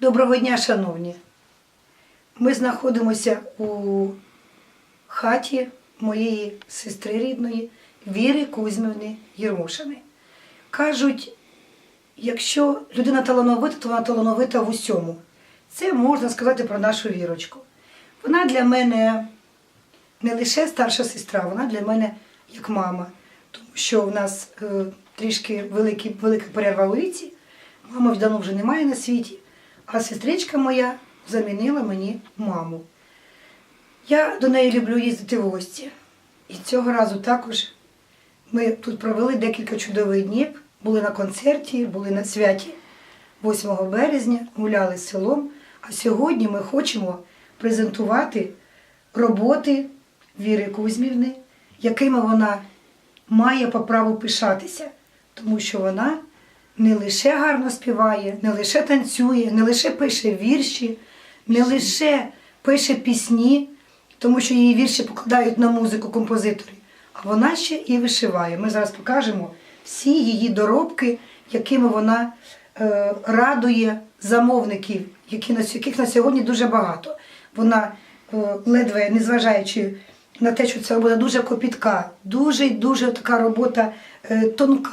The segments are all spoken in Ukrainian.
Доброго дня, шановні. Ми знаходимося у хаті моєї сестри рідної Віри Кузьмівни Єрмошини. Кажуть, якщо людина талановита, то вона талановита в усьому. Це можна сказати про нашу вірочку. Вона для мене не лише старша сестра, вона для мене як мама. Тому що в нас е, трішки великі, велика перерва у віці. Мами давно вже немає на світі, а сестричка моя замінила мені маму. Я до неї люблю їздити в гості. І цього разу також ми тут провели декілька чудових днів, були на концерті, були на святі 8 березня, гуляли з селом. А сьогодні ми хочемо презентувати роботи Віри Кузьмівни, якими вона має по праву пишатися, тому що вона не лише гарно співає, не лише танцює, не лише пише вірші, не лише пише пісні, тому що її вірші покладають на музику композитори, а вона ще і вишиває. Ми зараз покажемо всі її доробки, якими вона е, радує замовників, які на, яких на сьогодні дуже багато. Вона е, ледве, незважаючи на те, що це робота дуже копітка, дуже дуже така робота е, тонка.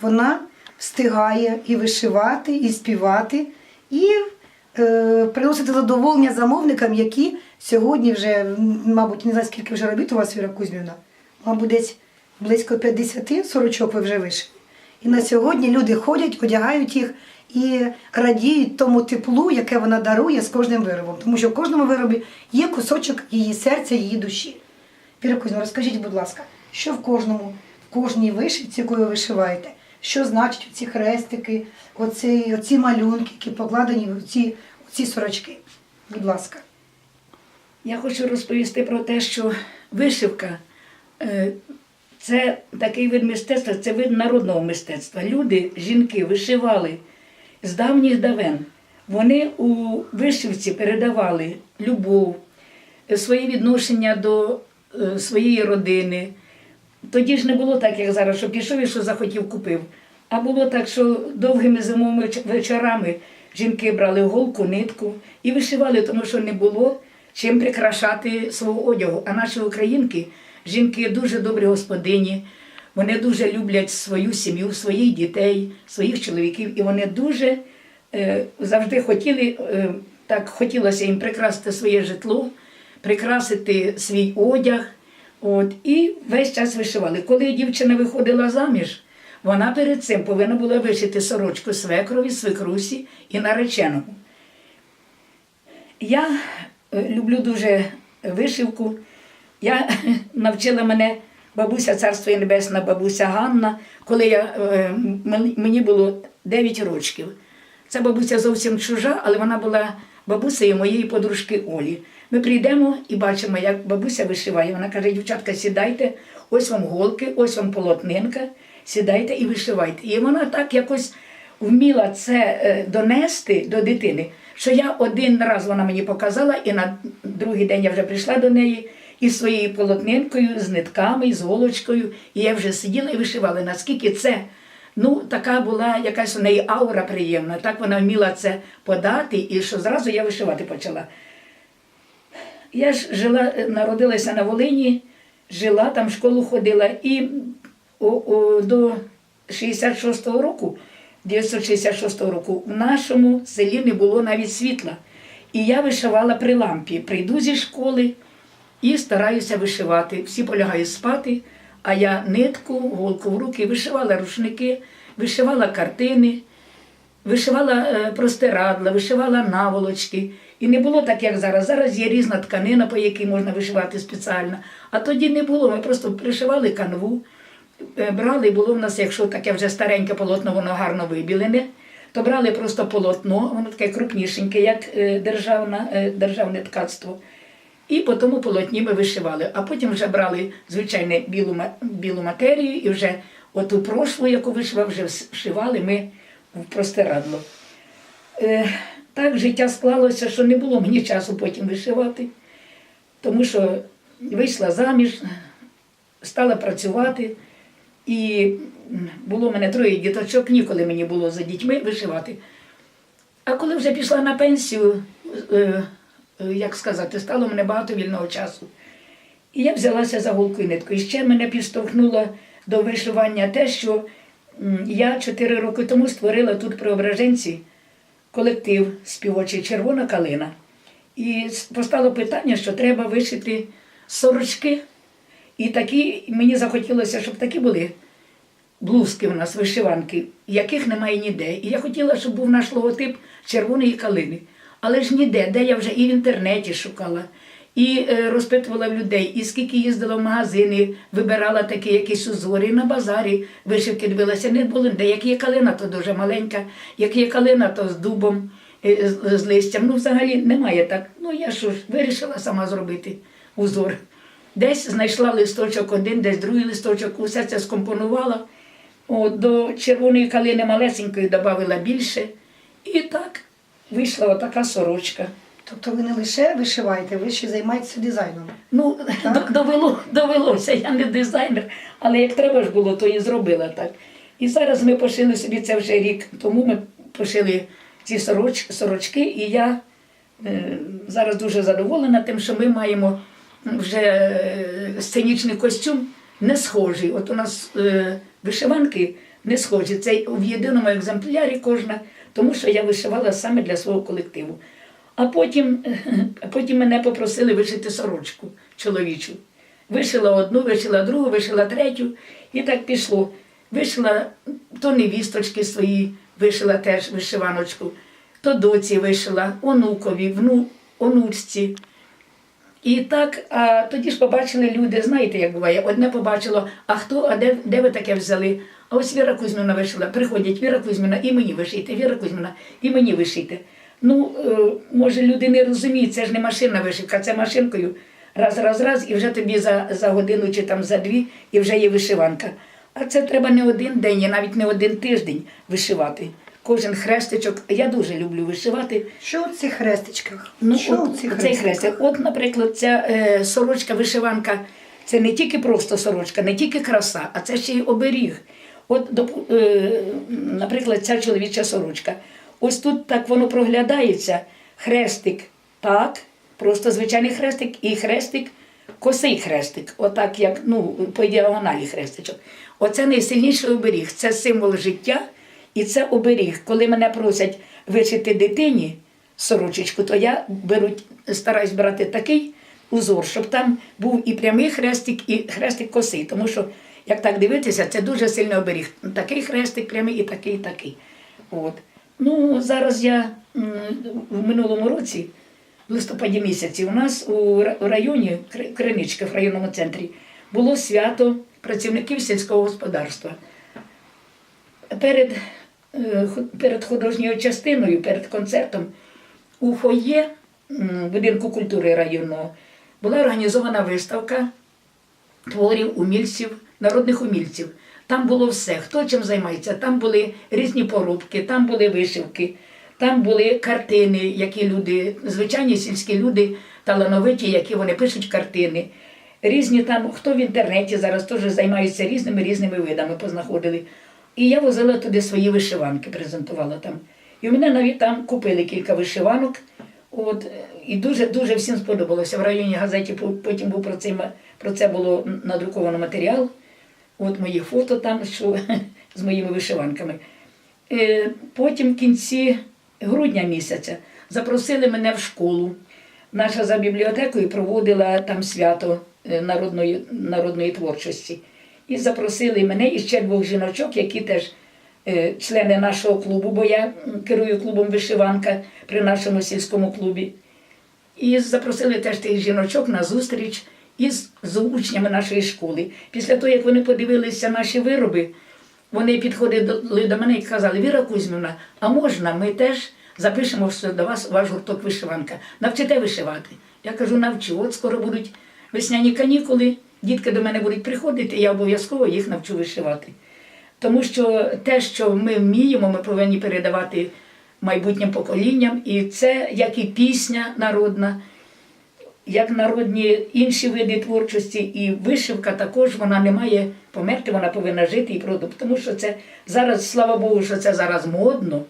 Вона встигає і вишивати, і співати, і е, приносити задоволення замовникам, які сьогодні вже, мабуть, не знаю, скільки вже робіт у вас, Віра Кузьмівна, мабуть, десь близько 50 сорочок ви вже вишили. І на сьогодні люди ходять, одягають їх і радіють тому теплу, яке вона дарує з кожним виробом. Тому що в кожному виробі є кусочок її серця, її душі. Віра Кузьмівна, розкажіть, будь ласка, що в кожному, в кожній вишивці, яку ви вишиваєте, що значать ці хрестики, оці, оці малюнки, які покладені в ці, ці сорочки? Будь ласка. Я хочу розповісти про те, що вишивка е, це такий вид мистецтва, це вид народного мистецтва. Люди, жінки вишивали з давніх давен. Вони у вишивці передавали любов, е, свої відношення до е, своєї родини. Тоді ж не було так, як зараз, що пішов і що захотів, купив. А було так, що довгими зимовими вечорами жінки брали голку, нитку і вишивали, тому що не було чим прикрашати свого одягу. А наші українки, жінки дуже добрі господині, вони дуже люблять свою сім'ю, своїх дітей, своїх чоловіків, і вони дуже е, завжди хотіли, е, так хотілося їм прикрасити своє житло, прикрасити свій одяг. От, і весь час вишивали. Коли дівчина виходила заміж, вона перед цим повинна була вишити сорочку свекрові, свекрусі і нареченому. Я е, люблю дуже вишивку. Я навчила мене бабуся Царство їй Небесна, бабуся Ганна, коли я, е, мені було 9 років. Ця бабуся зовсім чужа, але вона була бабусею моєї подружки Олі. Ми прийдемо і бачимо, як бабуся вишиває. Вона каже, дівчатка, сідайте, ось вам голки, ось вам полотнинка, сідайте і вишивайте. І вона так якось вміла це е, донести до дитини, що я один раз вона мені показала, і на другий день я вже прийшла до неї із своєю полотнинкою, з нитками, з голочкою, і я вже сиділа і вишивала. Наскільки це Ну, така була якась у неї аура приємна. Так вона вміла це подати, і що зразу я вишивати почала. Я ж жила, народилася на Волині, жила там, в школу ходила, і о, о, до 66-го року, 966 року, в нашому селі не було навіть світла. І я вишивала при лампі. Прийду зі школи і стараюся вишивати. Всі полягають спати, а я нитку, голку в руки, вишивала рушники, вишивала картини, вишивала е, простирадла, вишивала наволочки. І не було так, як зараз. Зараз є різна тканина, по якій можна вишивати спеціально. А тоді не було. Ми просто пришивали канву, е, брали, було в нас, якщо таке вже стареньке полотно, воно гарно вибілене, то брали просто полотно, воно таке крупнішеньке, як е, державна, е, державне ткацтво. І по тому полотні ми вишивали. А потім вже брали звичайно білу, білу матерію і вже оту прошлу, яку вишивав, вже вшивали ми в простирадло. Так життя склалося, що не було мені часу потім вишивати, тому що вийшла заміж, стала працювати, і було в мене троє діточок, ніколи мені було за дітьми вишивати. А коли вже пішла на пенсію, е, е, як сказати, стало мене багато вільного часу. І я взялася за голку і нитку. І ще мене підштовхнуло до вишивання те, що я чотири роки тому створила тут при Ображенці колектив співочий Червона калина. І постало питання, що треба вишити сорочки. І такі, мені захотілося, щоб такі були блузки у нас, вишиванки, яких немає ніде. І я хотіла, щоб був наш логотип червоної калини. Але ж ніде, де я вже і в інтернеті шукала, і е, розпитувала в людей, і скільки їздила в магазини, вибирала такі якісь узори, на базарі вишивки дивилася, не було де. Як є калина, то дуже маленька, як є калина, то з дубом, е, з, листям. Ну, взагалі немає так. Ну, я що ж, вирішила сама зробити узор. Десь знайшла листочок один, десь другий листочок, усе це скомпонувала. О, до червоної калини малесенької додавала більше. І так вийшла отака сорочка. Тобто ви не лише вишиваєте, ви ще займаєтеся дизайном. Ну, Так. довело, довелося, я не дизайнер, але як треба ж було, то і зробила так. І зараз ми пошили собі це вже рік тому. Ми пошили ці сороч, сорочки, і я е, зараз дуже задоволена тим, що ми маємо вже е, сценічний костюм не схожий. От у нас е, вишиванки не схожі. Це в єдиному екземплярі кожна, тому що я вишивала саме для свого колективу. А потім, потім мене попросили вишити сорочку чоловічу. Вишила одну, вишила другу, вишила третю, і так пішло. Вишила то невісточки свої, вишила теж вишиваночку, то доці вишила, онукові, вну, онучці. І так, а тоді ж побачили люди, знаєте, як буває, одне побачило, а хто, а де, де ви таке взяли? А ось Віра Кузьміна вишила. Приходять Віра Кузьміна і мені вишити, Віра Кузьміна і мені вишити. Ну, е, може, люди не розуміють, це ж не машинна вишивка, це машинкою. Раз, раз, раз, і вже тобі за, за годину чи там за дві, і вже є вишиванка. А це треба не один день, і навіть не один тиждень вишивати. Кожен хрестичок. Я дуже люблю вишивати. Що у цих хрестичках? Ну, що от, у цих цей хрестик. От, наприклад, ця е, сорочка вишиванка це не тільки просто сорочка, не тільки краса, а це ще й оберіг. От, е, наприклад, ця чоловіча сорочка. Ось тут так воно проглядається. Хрестик так, просто звичайний хрестик, і хрестик, косий хрестик, отак, як ну, по діагоналі хрестичок. Оце найсильніший оберіг. Це символ життя і це оберіг. Коли мене просять вишити дитині сорочечку, то я беру, стараюсь брати такий узор, щоб там був і прямий хрестик, і хрестик косий. Тому що, як так дивитися, це дуже сильний оберіг. Такий хрестик прямий і такий, і такий. От. Ну, зараз я в минулому році, в листопаді місяці, у нас у районі Криничка в районному центрі було свято працівників сільського господарства. Перед, е, перед художньою частиною, перед концертом у фоє будинку культури районного була організована виставка творів умільців, народних умільців. Там було все, хто чим займається. Там були різні порубки, там були вишивки, там були картини, які люди, звичайні сільські люди талановиті, які вони пишуть картини. Різні там, хто в інтернеті зараз теж займаються різними різними видами, познаходили. І я возила туди свої вишиванки, презентувала там. І в мене навіть там купили кілька вишиванок. От, і дуже дуже всім сподобалося. В районі газеті потім був про це, про це було надруковано матеріал. От мої фото там, що з моїми вишиванками. Е, Потім в кінці грудня місяця запросили мене в школу. Наша за бібліотекою проводила там свято е, народної, народної творчості. І запросили мене і ще двох жіночок, які теж е, члени нашого клубу, бо я керую клубом вишиванка при нашому сільському клубі. І запросили теж тих жіночок на зустріч із з учнями нашої школи. Після того, як вони подивилися наші вироби, вони підходили до мене і казали, Віра Кузьмівна, а можна, ми теж запишемо все до вас ваш гурток вишиванка. Навчите вишивати. Я кажу, навчу. От скоро будуть весняні канікули, дітки до мене будуть приходити, я обов'язково їх навчу вишивати. Тому що те, що ми вміємо, ми повинні передавати майбутнім поколінням. І це як і пісня народна, як народні інші види творчості, і вишивка також вона не має померти, вона повинна жити і продукт. Тому що це зараз, слава Богу, що це зараз модно.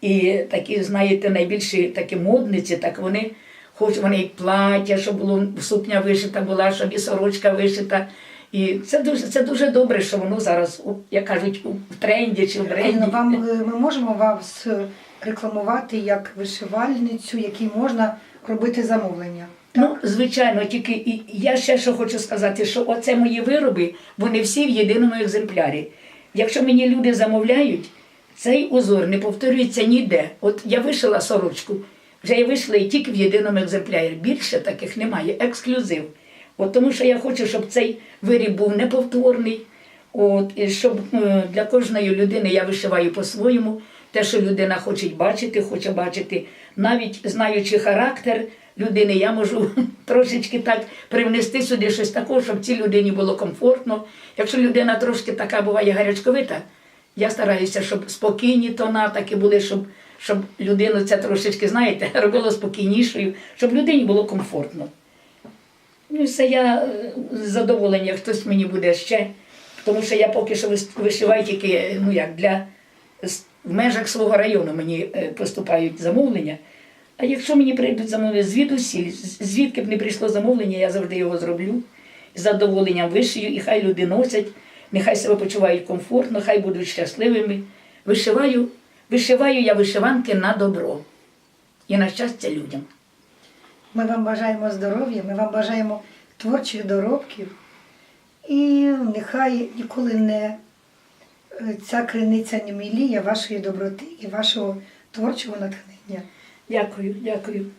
І такі, знаєте, найбільші такі модниці, так вони хочуть вони і плаття, щоб було сукня вишита була, щоб і сорочка вишита. І це дуже, це дуже добре, що воно зараз, як кажуть, у тренді чи в бренді. Вам е, ми можемо вас е, рекламувати як вишивальницю, якій можна робити замовлення. Ну, звичайно, тільки і я ще що хочу сказати, що оце мої вироби, вони всі в єдиному екземплярі. Якщо мені люди замовляють, цей узор не повторюється ніде. От я вишила сорочку, вже я вийшла і тільки в єдиному екземплярі. Більше таких немає, ексклюзив. От тому що я хочу, щоб цей виріб був неповторний. От, і щоб е, для кожної людини я вишиваю по-своєму. Те, що людина хоче бачити, хоче бачити. Навіть знаючи характер людини, я можу трошечки так привнести сюди щось такого, щоб цій людині було комфортно. Якщо людина трошки така буває гарячковита, я стараюся, щоб спокійні тона такі були, щоб, щоб людину це трошечки, знаєте, робило спокійнішою, щоб людині було комфортно. Ну, все я е, з задоволенням, хтось мені буде ще. Тому що я поки що вишиваю тільки ну, як, для, в межах свого району мені е, поступають замовлення. А якщо мені прийдуть замовлення звідусіль, звідки б не прийшло замовлення, я завжди його зроблю. З задоволенням вишию, і хай люди носять, нехай себе почувають комфортно, хай будуть щасливими. Вишиваю, вишиваю я вишиванки на добро і на щастя людям. Ми вам бажаємо здоров'я, ми вам бажаємо творчих доробків. І нехай ніколи не е, ця криниця не міліє вашої доброти і вашого творчого натхнення. Дякую, дякую.